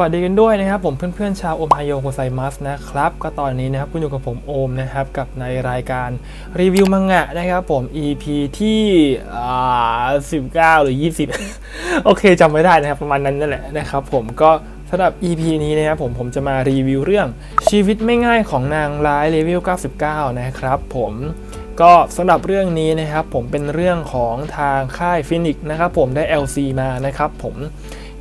วัสดีกันด้วยนะครับผมเพื่อนๆชาวโอมไฮโอโกไซมัสนะครับก็ตอนนี้นะครับคุณอยู่กับผมโอมนะครับกับในรายการรีวิวมังงะนะครับผม EP ที่19 หรือ 20 โอเคจำไม่ได้นะครับประมาณนั้นนั่นแหละนะครับผมก็สำหรับ EP นี้นะครับผมผมจะมารีวิวเรื่องชีวิตไม่ง่ายของนางร้ายเลเวล 99 นะครับผมก็สำหรับเรื่องนี้นะครับผมเป็นเรื่องของทางค่ายฟินิกนะครับผมได้ LC มานะครับผม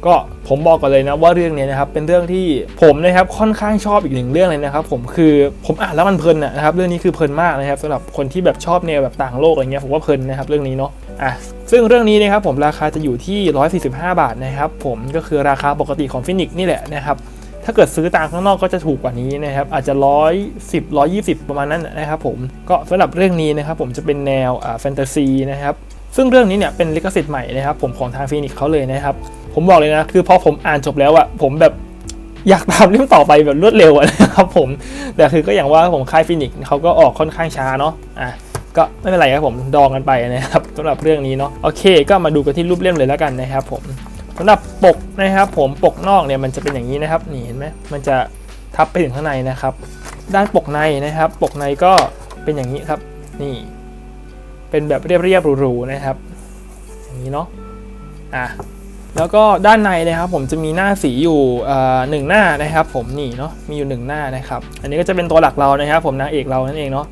ก็ผมบอกก่อนเลยนะว่าเรื่องนี้นะครับเป็นเรื่องที่ผมนะครับค่อนข้างชอบอีกหนึ่งเรื่องเลยนะครับ ผมคือผมอ่านแล้วมันเพลินนะครับเรื่องนี้คือเพลินมากนะครับสำหรับคนที่แบบชอบแนวแบบต่างโลกอะไรเงี้ยผมว่าเพลินนะครับเรื่องนี้เนาะอะซึ่งเรื่องนี้นะครับผมราคาจะอยู่ที่ 145 บาทนะครับผมก็คือราคาปกติของฟินิกนี่แหละนะครับถ้าเกิดซื้อตามข้างนอกก็จะถูกกว่านี้นะครับอาจจะ110 120ประมาณนั้นนะครับผมก็สำหรับเรื่องนี้นะครับผมจะเป็นแนวแฟนตาซีนะครับ ซึ่งเรื่องนี้เนี่ยเป็นลิขสิทธิ์ใหม่นะครับผมของทางฟินิกเขาเลยนะครับ ผมบอกเลยนะ คือพอผมอ่านจบแล้วอะผมแบบอยากตามเรื่องต่อไปแบบรวดเร็วอะนะครับผมแต่คือก็อย่างว่าผมค่ายฟินิกเขาก็ออกค่อนข้างช้าเนาะอะก็ไม่เป็นไรครับผมดองกันไปนะครับสำหรับเรื่องนี้เนาะโอเค ก็มาดูกันที่รูปเล่มเลยแล้วกันนะครับผมสำหรับปกนะครับผมปกนอกเนี่ยมันจะเป็นอย่างนี้นะครับนี่เห็นไหมมันจะทับไปถึงข้างในนะครับ ด้านปกในนะครับ ปกในก็เป็นอย่างนี้ครับ นี่ เป็นแบบเรียบๆหรูๆนะครับอย่างนี้เนาะอะแล้วก็ด้านในนะครับผมจะมีหน้าสีอยู่เอ่อหนึ่งหน้านะครับ ผมนี่เนาะมีอยู่หนึ่งหน้านะครับ อันนี้ก็จะเป็นตัวหลักเรานะครับ ผมนางเอกเรานั่นเองเนาะ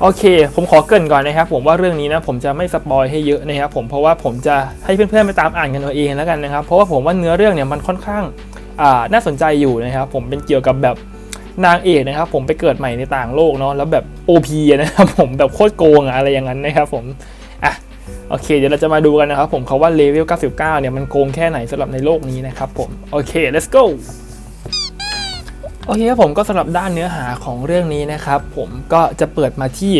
โอเค ผมขอเกรินก่อนนะครับ ผมว่าเรื่องนี้นะผมจะไม่สปอยให้เยอะนะครับ ผมเพราะว่าผมจะให้เพื่อนๆไปตามอ่านกันเอาเองแล้วกันนะครับ เพราะว่าผมว่าเนื้อเรื่องเนี่ยมันค่อนข้างอ่าน่าสนใจอยู่นะครับ ผมเป็นเกี่ยวกับแบบ นางเอกนะครับผมไปเกิดใหม่ในต่างโลกเนาะแล้วแบบ OP อะนะครับผมแบบโคตรโกงอะอะไรอย่างนั้นนะครับผมอะโอเค เดี๋ยวเราจะมาดูกันนะครับผมเขาว่าเลเวล 99 เนี่ยมันโกงแค่ไหนสำหรับในโลกนี้นะครับผม โอเค let's go โอเคครับผมก็สำหรับด้านเนื้อหาของเรื่องนี้นะครับผมก็จะเปิดมาที่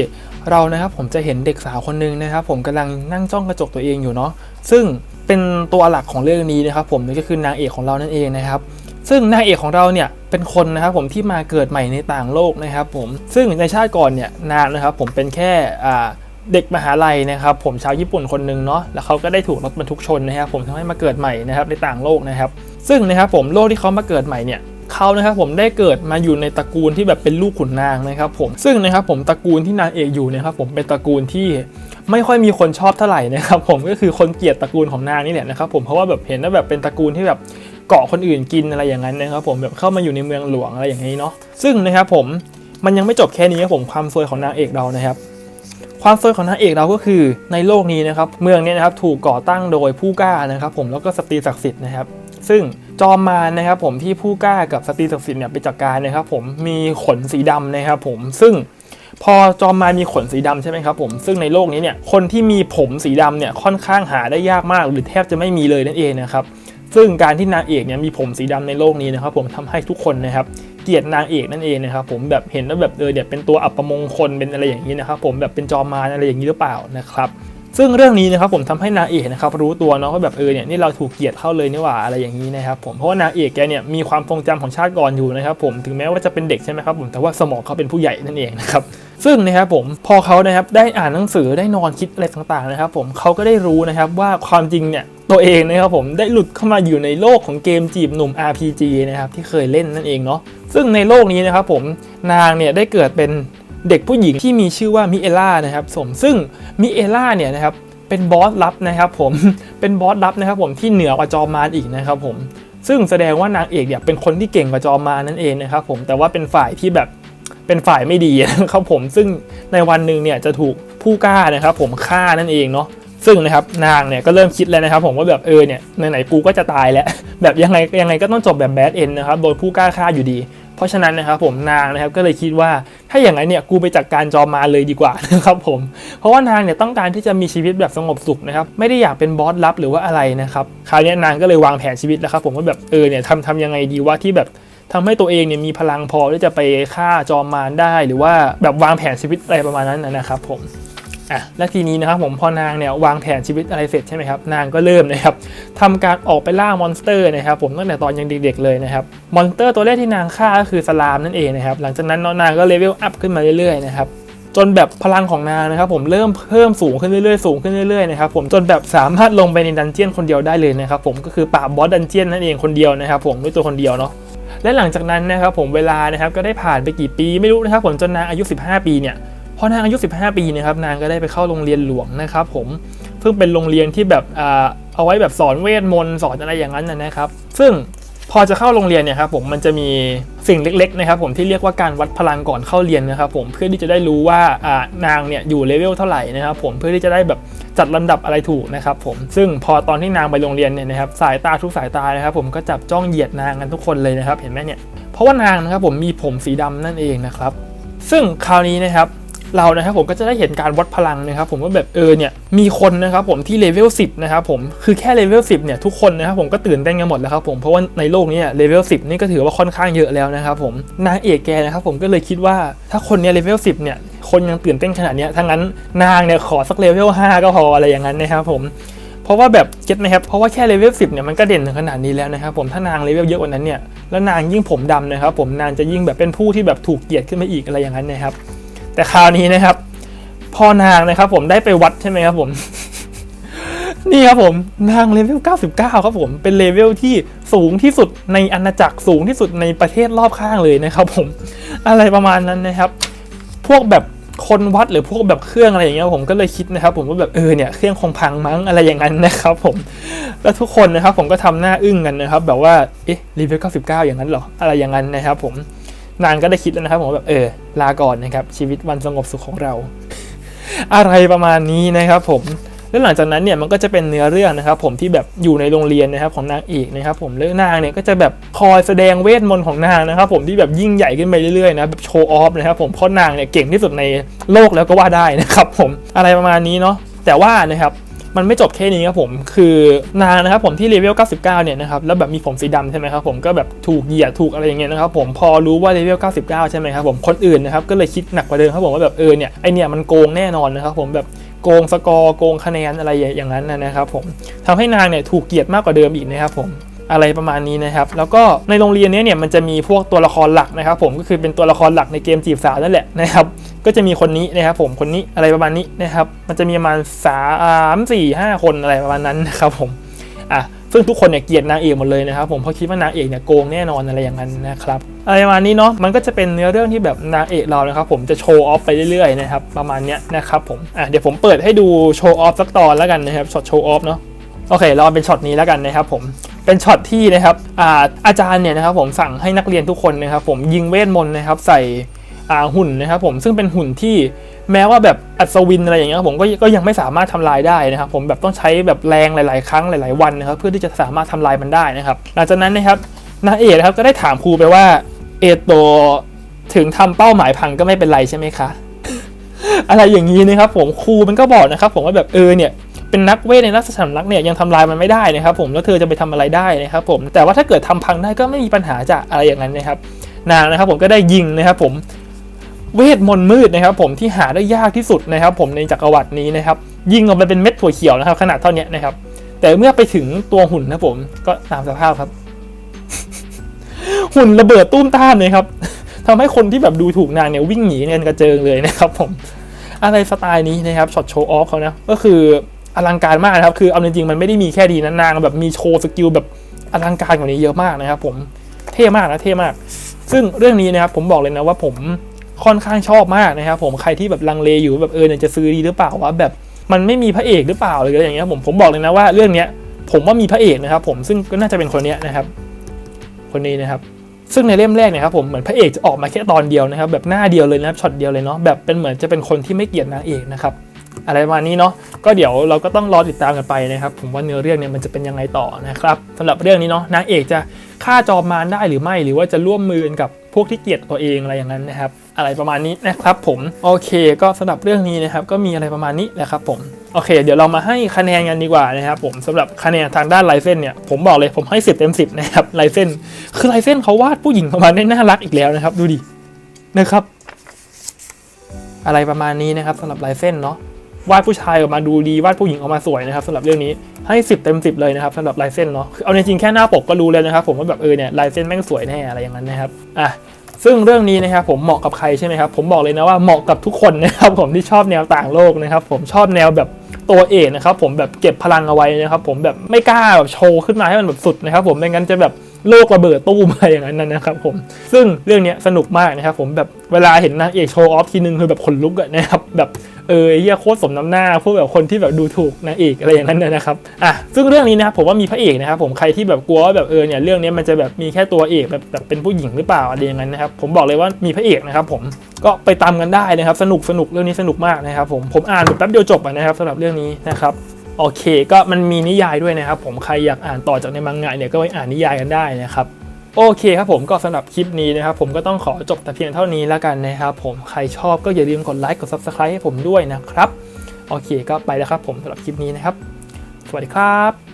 เรานะครับผมจะเห็นเด็กสาวคนหนึงนะครับผมกำลังนั่งจ้องกระจกตัวเองอยู่เนาะซึ่งเป็นตัวหลักของเรื่องนี้นะครับผมนั่นก็คือนางเอกของเรานั่นเองนะครับ ซึ่งนางเอกของเราเนี่ย เป็นคนนะครับผมที่มาเกิดใหม่ในต่างโลกนะครับผมซึ่งในชาติก่อนเนี่ยนางนะครับผมเป็นแค่อ่าเด็กมหาลัยนะครับผมชาวญี่ปุ่นคนหนึ่งเนาะแล้วเขาก็ได้ถูกรถบรรทุกชนนะครับผมทำให้มาเกิดใหม่นะครับในต่างโลกนะครับ ซึ่งนะครับผมโลกที่เขามาเกิดใหม่เนี่ยเขานะครับผมได้เกิดมาอยู่ในตระกูลที่แบบเป็นลูกขุนนางนะครับผมซึ่งนะครับผมตระกูลที่นางเอกอยู่นะครับผมเป็นตระกูลที่ไม่ค่อยมีคนชอบเท่าไหร่นะครับผมก็คือคนเกลียดตระกูลของนางนี่แหละนะครับผมเพราะว่าแบบเห็นว่าแบบเป็นตระกูลที่แบบ เกาะคนอื่นกินอะไรอย่างนั้นนะครับผมแบบเข้ามาอยู่ในเมืองหลวงอะไรอย่างนี้เนาะซึ่งนะครับผมมันยังไม่จบแค่นี้ครับผมความซวยของนางเอกเรานะครับ ความสวยของนางเอกเราก็คือในโลกนี้นะครับเมืองเนี้นะครับถูกก่อตั้งโดยผู้กล้านะครับ ผมแล้วก็สตรีศักดิ์สิทธิ์นะครับ ซึ่งจอมมารนะครับ ผมที่ผู้กล้ากับสตรีศักดิ์สิทธิ์เนี่ยไปจัดการนะครับ ผมมีขนสีดำนะครับ ผมซึ่งพอจอมมารมีขนสีดำใช่ไหมครับผมซึ่งในโลกนี้เนี่ยคนที่มีผมสีดำเนี่ยค่อนข้างหาได้ยากมาก หรือแทบจะไม่มีเลยนั่นเองนะครับ ซึ่งการที่นางเอกเนี่ยมีผมสีดำในโลกนี้นะครับผมทำให้ทุกคนนะครับเกลียดนางเอกนั่นเองนะครับผมแบบเห็นว่าแบบเออเนี่ยเป็นตัวอัปมงคลเป็นอะไรอย่างนี้นะครับผมแบบเป็นจอมมารอะไรอย่างนี้หรือเปล่านะครับซึ่งเรื่องนี้นะครับผมทำให้นางเอกนะครับรู้ตัวเนาะว่าแบบเออเนี่ยนี่เราถูกเกลียดเข้าเลยนี่หว่าอะไรอย่างนี้นะครับผมเพราะว่านางเอกแกเนี่ยมีความทรงจำของชาติก่อนอยู่นะครับผมถึงแม้ว่าจะเป็นเด็กใช่ไหมครับผมแต่ว่าสมองเขาเป็นผู้ใหญ่นั่นเองนะครับซึ่งนะครับผมพอเขานะครับได้อ่านหนังสือได้นอนคิดอะไรต่างๆนะครับผมเขาก็ได้รู้นะครับว่าความจริงเนี่ยตัวเองนะครับผมได้หลุดเข้ามาอยู่ในโลกของเกมจีบหนุ่ม RPG นะครับที่เคยเล่นนั่นเองเนาะซึ่งในโลกนี้นะครับผมนางเนี่ยได้เกิดเป็นเด็กผู้หญิงที่มีชื่อว่ามิเอล่านะครับผมซึ่งมิเอล่าเนี่ยนะครับเป็นบอสลับนะครับผมเป็นบอสลับนะครับผมที่เหนือกว่าจอมารอีกนะครับผมซึ่งแสดงว่านางเอกเนี่ยเป็นคนที่เก่งกว่าจอมารนั่นเองนะครับผมแต่ว่าเป็นฝ่ายที่แบบ เป็นฝ่ายไม่ดีนะครับผมซึ่งในวันหนึ่งเนี่ยจะถูกผู้กล้านะครับผมฆ่านั่นเองเนาะซึ่งนะครับนางเนี่ยก็เริ่มคิดแล้วนะครับ ผมว่าแบบเออเนี่ยไหนๆกูก็จะตายแล้วแบบยังไงยังไงก็ต้องจบแบบแบดเอนนะครับโดยผู้กล้าฆ่าอยู่ดี เพราะฉะนั้นนะครับผมนางนะครับก็เลยคิดว่าถ้าอย่างนั้นเนี่ยกูไปจัดการจอมมาเลยดีกว่านะครับผมเพราะว่านางเนี่ยต้องการที่จะมีชีวิตแบบสงบสุขนะครับไม่ได้อยากเป็นบอสลับหรือว่าอะไรนะครับคราวนี้นางก็เลยวางแผนชีวิตแล้วครับผมว่าแบบเออเนี่ยทำทำยังไงดีว่าที่แบบ ทำให้ตัวเองเนี่ยมีพลังพอที่จะไปฆ่าจอมมารได้หรือว่าแบบวางแผนชีวิตอะไรประมาณนั้นนะครับผมอะและทีนี้นะครับผมพอนางเนี่ยวางแผนชีวิตอะไรเสร็จใช่ไหมครับนางก็เริ่มนะครับทำการออกไปล่ามอนสเตอร์นะครับผมตั้งแต่ตอนยังเด็กๆเลยนะครับมอนสเตอร์ตัวแรกที่นางฆ่าก็คือสลามนั่นเองนะครับหลังจากนั้นนางก็เลเวลอัพขึ้นมาเรื่อยๆนะครับจนแบบพลังของนางนะครับผมเริ่มเพิ่มสูงขึ้นเรื่อยๆสูงขึ้นเรื่อยๆนะครับผมจนแบบสามารถลงไปในดันเจียนคนเดียวได้เลยนะครับผมก็คือปราบบอสดันเจียนนั่นเองคนเดียวนะครับผมด้วยตัวคนเดียวเนาะ และหลังจากนั้นนะครับผมเวลานะครับก็ได้ผ่านไปกี่ปีไม่รู้นะครับผมจนนางอายุ 15 ปีเนี่ยพอนางอายุ 15 ปีนะครับนางก็ได้ไปเข้าโรงเรียนหลวงนะครับผมซึ่งเป็นโรงเรียนที่แบบอ่าเอาไว้แบบสอนเวทมนต์สอนอะไรอย่างนั้นนะครับ ซึ่ง พอจะเข้าโรงเรียนเนี่ยครับผมมันจะมีสิ่งเล็กๆนะครับผมที่เรียกว่าการวัดพลังก่อนเข้าเรียนนะครับผมเพื่อที่จะได้รู้ว่าอ่านางเนี่ยอยู่เลเวลเท่าไหร่นะครับผมเพื่อที่จะได้แบบจัดลำดับอะไรถูกนะครับผมซึ่งพอตอนที่นางไปโรงเรียนเนี่ยนะครับสายตาทุกสายตานะครับผมก็จับจ้องเหยียดนางกันทุกคนเลยนะครับเห็นไหมเนี่ยเพราะว่านางนะครับผมมีผมสีดำนั่นเองนะครับซึ่งคราวนี้นะครับ เรานะครับผมก็จะได้เห็นการวัดพลังนะครับผมว่าแบบเออเนี่ยมีคนนะครับผมที่เลเวล10นะครับผมคือแค่เลเวล10เนี่ยทุกคนนะครับผมก็ตื่นเต้นกันหมดแล้วครับผมเพราะว่าในโลกนี้เลเวล10นี่ก็ถือว่าค่อนข้างเยอะแล้วนะครับผมนางเอกแกนะครับผมก็เลยคิดว่าถ้าคนเนี้เลเวล10เนี่ยคนยังตื่นเต้นขนาดนี้ยถ้างั้นนางเนี่ยขอสักเลเวล5ก็พออะไรอย่างนั้นนะครับผมเพราะว่าแบบเก็ตไหมครับ เพราะว่าแค่เลเวล10เนี่ยมันก็เด่นถึงขนาดนี้แล้วนะครับผม ถ้านางเลเวลเยอะกว่านั้นเนี่ย แล้วนางยิ่งผมดำนะครับผม นางจะยิ่งแบบเป็นผู้ที่แบบถูกเกลียดขึ้นมาอีกอะไรอย่างนั้นนะครับ แต่คราวนี้นะครับพ่อนางนะครับ ผมได้ไปวัดใช่ไหมครับผม นี่ครับผมนางเลเวล 99 ครับผมเป็นเลเวลที่สูงที่สุดในอาณาจักรสูงที่สุดในประเทศรอบข้างเลยนะครับ ผมอะไรประมาณนั้นนะครับ พวกแบบคนวัดหรือพวกแบบเครื่องอะไรอย่างเงี้ยผมก็เลยคิดนะครับ ผมว่าแบบเออเนี่ยเครื่องคงพังมั้งอะไรอย่างนั้นนะครับ ผมแล้วทุกคนนะครับ ผมก็ทำหน้าอึ้งกันนะครับ แบบว่าเอ๊ะเลเวล99อย่างนั้นเหรออะไรอย่างนั้นนะครับ ผม นางก็ได้คิดแล้วนะครับผมแบบเออลาก่อนนะครับชีวิตวันสงบสุขของเรา อะไรประมาณนี้นะครับผมแล้วหลังจากนั้นเนี่ยมันก็จะเป็นเนื้อเรื่องนะครับ ผมที่แบบอยู่ในโรงเรียนนะครับของนางเอกนะครับ ผมแล้วนางเนี่ยก็จะแบบคอยแสดงเวทมนต์ของนางนะครับ ผมที่แบบยิ่งใหญ่ขึ้นไปเรื่อยๆนะแบบโชว์ออฟนะครับ ผมเพราะนางเนี่ยเก่งที่สุดในโลกแล้วก็ว่าได้นะครับ ผมอะไรประมาณนี้เนาะแต่ว่านะครับ มันไม่จบแค่นี้ครับผม คือนางนะครับผมที่เลเวล 99 เนี่ยนะครับ แล้วแบบมีผมสีดำใช่ไหมครับผม ก็แบบถูกเหยียดถูกอะไรอย่างเงี้ยนะครับผม พอรู้ว่าเลเวล 99 ใช่ไหมครับผม คนอื่นนะครับ ก็เลยคิดหนักกว่าเดิมครับผมว่าแบบเออเนี่ย ไอเนี่ยมันโกงแน่นอนนะครับผมแบบโกงสกอร์โกงคะแนนอะไรอย่างนั้นนะนะครับผมทำให้นางเนี่ยถูกเกลียดมากกว่าเดิมอีกนะครับผม อะไรประมาณนี้นะครับ แล้วก็ในโรงเรียนนี้เนี่ยมันจะมีพวกตัวละครหลักนะครับ ผมก็คือเป็นตัวละครหลักในเกมจีบสาวนั่นแหละนะครับก็จะมีคนนี้นะครับผมคนนี้อะไรประมาณนี้นะครับมันจะมีประมาณสามสี่ห้าคนอะไรประมาณนั้นนะครับผมอะซึ่งทุกคนเนี่ยเกลียดนางเอกหมดเลยนะครับผมเพราะคิดว่านางเอกเนี่ยโกงแน่นอนอะไรอย่างนั้นนะครับอะไรประมาณนี้เนาะมันก็จะเป็นเนื้อเรื่องที่แบบนางเอกเรานะครับผมจะโชว์ออฟไปเรื่อยๆนะครับประมาณเนี้ยนะครับผมอะเดี๋ยวผมเปิดให้ดูโชว์ออฟสักตอนแล้วกันนะครับช็อตโชว์ออฟเนาะโอเคเราเป็นช็อตนี้แล้วกันนะครับผม เป็นช็อตที่นะครับอาอาจารย์เนี่ยนะครับผมสั่งให้นักเรียนทุกคนนะครับผมยิงเวทมนต์นะครับใส่หุ่นนะครับผมซึ่งเป็นหุ่นที่แม้ว่าแบบอัศวินอะไรอย่างเงี้ยผมก็ก็ยังไม่สามารถทำลายได้นะครับผมแบบต้องใช้แบบแรงหลาย ๆ ครั้งหลาย ๆ วันนะครับเพื่อที่จะสามารถทำลายมันได้นะครับหลังจากนั้นนะครับนางเอกนะครับก็ได้ถามครูไปว่าเอโตถึงทำเป้าหมายพังก็ไม่เป็นไรใช่ไหมคะอะไรอย่างนี้นะครับผมครูมันก็บอกนะครับผมว่าแบบเออเนี่ย เป็นนักเวทในราชสำนักเนี่ยยังทำลายมันไม่ได้นะครับผมแล้วเธอจะไปทำอะไรได้นะครับผมแต่ว่าถ้าเกิดทำพังได้ก็ไม่มีปัญหาจะอะไรอย่างนั้นนะครับนางนะครับผมก็ได้ยิงนะครับผมเวทมนต์มืดนะครับผมที่หาได้ยากที่สุดนะครับ ผมในจักรวรรดินี้นะครับยิงออกมาเป็นเม็ดถั่วเขียวนะครับ ขนาดเท่านี้นะครับ แต่เมื่อไปถึงตัวหุ่นนะครับผมก็ตามสภาพครับ หุ่นระเบิดตุ้มต้ามเลยครับทำให้คนที่แบบดูถูกนางเนี่ยวิ่งหนีเนี่ยกระเจิงเลยนะครับ ผม อะไรสไตล์นี้นะครับช็อตโชว์ออฟเขานะก็คือ อลังการมากนะครับ คือเอาจริงๆมันไม่ได้มีแค่ดีนะนางแบบมีโชว์สกิลแบบอลังการกว่านี้เยอะมากนะครับ ผมเท่มากนะเท่มาก ซึ่งเรื่องนี้นะครับผมบอกเลยนะว่าผมค่อนข้างชอบมากนะครับ ผมใครที่แบบลังเลอยู่แบบเออเนี่ยจะซื้อดีหรือเปล่าว่าแบบมันไม่มีพระเอกหรือเปล่าหรืออะไรอย่างเงี้ยผมผมบอกเลยนะว่าเรื่องเนี้ยผมว่ามีพระเอกนะครับ ผมซึ่งก็น่าจะเป็นคนเนี้ยนะครับ คนนี้นะครับ ซึ่งในเล่มแรกเนี่ยครับผมเหมือนพระเอกจะออกมาแค่ตอนเดียวนะครับ แบบหน้าเดียวเลยนะครับช็อตเดียวเลยเนาะแบบเป็นเหมือนจะเป็นคนที่ไม่เกลียดนางเอกนะครับ อะไรประมาณนี้เนาะก็เดี๋ยวเราก็ต้องรอติดตามกันไปนะครับ ผมว่าเนื้อเรื่องเนี่ยมันจะเป็นยังไงต่อนะครับสำหรับเรื่องนี้เนาะนางเอกจะฆ่าจอมมารได้หรือไม่หรือว่าจะร่วมมือกันกับพวกที่เกลียดตัวเองอะไรอย่างนั้นนะครับ อะไรประมาณนี้นะครับผมโอเค ก็สำหรับเรื่องนี้นะครับก็มีอะไรประมาณนี้แหละครับผมโอเค เดี๋ยวเรามาให้คะแนนกันดีกว่านะครับผมสำหรับคะแนนทางด้านลายเส้นเนี่ยผมบอกเลยผมให้ 10 เต็ม 10 นะครับลายเส้น คือลายเส้นเขาวาดผู้หญิงออกมาได้น่ารักอีกแล้วนะครับ ดูดินะครับ อะไรประมาณนี้นะครับสำหรับลายเส้นเนาะ วาดผู้ชายออกมาดูดีวาดผู้หญิงออกมาสวยนะครับสำหรับเรื่องนี้ให้ 10 เต็ม 10 เลยนะครับสำหรับลายเส้นเนาะคือเอาจริงแค่หน้าปกก็รู้เลยนะครับ ผมว่าแบบเออเนี่ยลายเส้นแม่งสวยแน่อะไรอย่างนั้นนะครับอะซึ่งเรื่องนี้นะครับผมเหมาะกับใครใช่ไหมครับผมบอกเลยนะว่าเหมาะกับทุกคนนะครับผมที่ชอบแนวต่างโลกนะครับ ผมชอบแนวแบบตัวเอกนะครับผมแบบเก็บพลังเอาไว้นะครับ ผมแบบไม่กล้าแบบโชว์ขึ้นมาให้มันแบบสุดนะครับ ผมไม่งั้นจะแบบ โลกระเบิดตู้มอะไรอย่างนั้นนะครับผม ซึ่งเรื่องนี้สนุกมากนะครับผมแบบเวลาเห็นนางเอกโชว์ออฟทีนึงคือแบบขนลุกอะนะครับแบบเออเฮียโคตรสมน้ำหน้าพวกแบบคนที่แบบดูถูกนางเอกอะไรอย่างนั้นนะครับอะซึ่งเรื่องนี้นะครับผมว่ามีพระเอกนะครับผมใครที่แบบกลัวว่าแบบเออเนี่ยเรื่องนี้มันจะแบบมีแค่ตัวเอกแบบแบบเป็นผู้หญิงหรือเปล่าอะไรอย่างนั้นนะครับผมบอกเลยว่ามีพระเอกนะครับผมก็ไปตามกันได้นะครับสนุกสนุกเรื่องนี้สนุกมากนะครับผมผมอ่านแบบแป๊บเดียวจบนะครับสำหรับเรื่องนี้นะครับ โอเค ก็มันมีนิยายด้วยนะครับ ผมใครอยากอ่านต่อจากในมังงะเนี่ยก็ไปอ่านนิยายกันได้นะครับโอเคครับผมก็สำหรับคลิปนี้นะครับผมก็ต้องขอจบแต่เพียงเท่านี้แล้วกันนะครับผมใครชอบก็อย่าลืมกดไลค์กด Subscribe ให้ผมด้วยนะครับ โอเคก็ไปแล้วครับผมสำหรับคลิปนี้นะครับ สวัสดีครับ